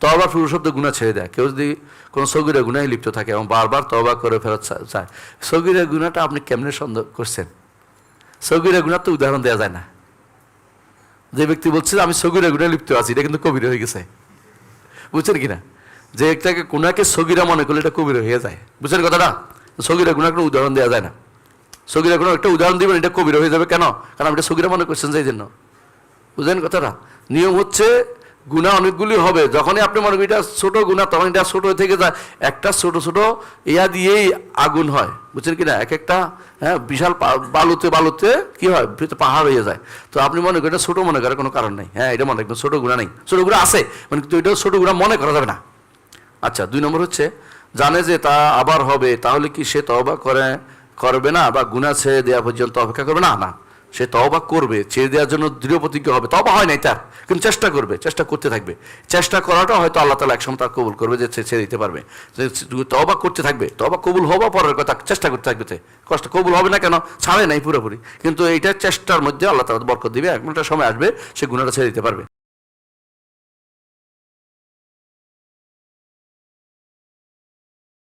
তবা শব্দ গুণা ছেড়ে দেয়। কেউ যদি কোনো সগিরা গুণায় লিপ্ত থাকে এবং বারবার তবা করে ফেরত চায় সগিরা গুণাটা আপনি কেমনে সন্দেহ করছেন? সগিরা গুণার তো উদাহরণ দেওয়া যায় না। যে ব্যক্তি বলছে আমি সগিরা গুণায় লিপ্ত আছি এটা কিন্তু কবির হয়ে গেছে। বুঝছেন কিনা? যে একটাকে কোনাকে সগিরা মনে করলে এটা কবির হয়ে যায়। বুঝছেন কথাটা? সগিরা গুণার কোনো উদাহরণ দেওয়া যায় না। সগিরা কোনো একটা উদাহরণ দিবেন, এটা কবির হয়ে যাবে কেন? কারণ এটা সগিরা মনে করছেন যে জন্য। বুঝলেন কথাটা? নিয়ম হচ্ছে গুণা অনেকগুলি হবে। যখনই আপনি মনে করেন এটা ছোট গুণা তখন এটা ছোট থেকে যায়। একটা ছোট ছোট ইয়া দিয়েই আগুন হয়। বুঝছেন কি না? এক একটা হ্যাঁ বিশাল বালুতে বালুতে কি হয়? পাহাড় হয়ে যায়। তো আপনি মনে করেন ছোট মনে করার কোনো কারণ নেই। হ্যাঁ এটা মনে রাখবেন ছোট গুণা নেই। ছোট গুণা আছে মানে কিন্তু এটা ছোট গুণা মনে করা যাবে না। আচ্ছা দুই নম্বর হচ্ছে, জানে যে তা আবার হবে, তাহলে কি সে তওবা করে, করবে না? বা গুণা ছেড়ে দেওয়া পর্যন্ত অপেক্ষা করবে না? না। সে তওবা করবে, ছেড়ে দেওয়ার জন্য দৃঢ় প্রতিজ্ঞা হবে। তবা হয় নাই তার, কিন্তু চেষ্টা করবে, চেষ্টা করতে থাকবে। চেষ্টা করাটা হয়তো আল্লাহ তালা একসময় তার কবুল করবে যে ছেড়ে দিতে পারবে। তবা করতে থাকবে তবা কবুল হওয়া পরের কথা, চেষ্টা করতে থাকবে। কষ্ট কবুল হবে না কেন? ছাড়ে নাই পুরোপুরি। কিন্তু এইটা চেষ্টার মধ্যে আল্লাহ তালা বরকত দিবে একটা সময় আসবে, সে গুণাটা ছেড়ে দিতে পারবে।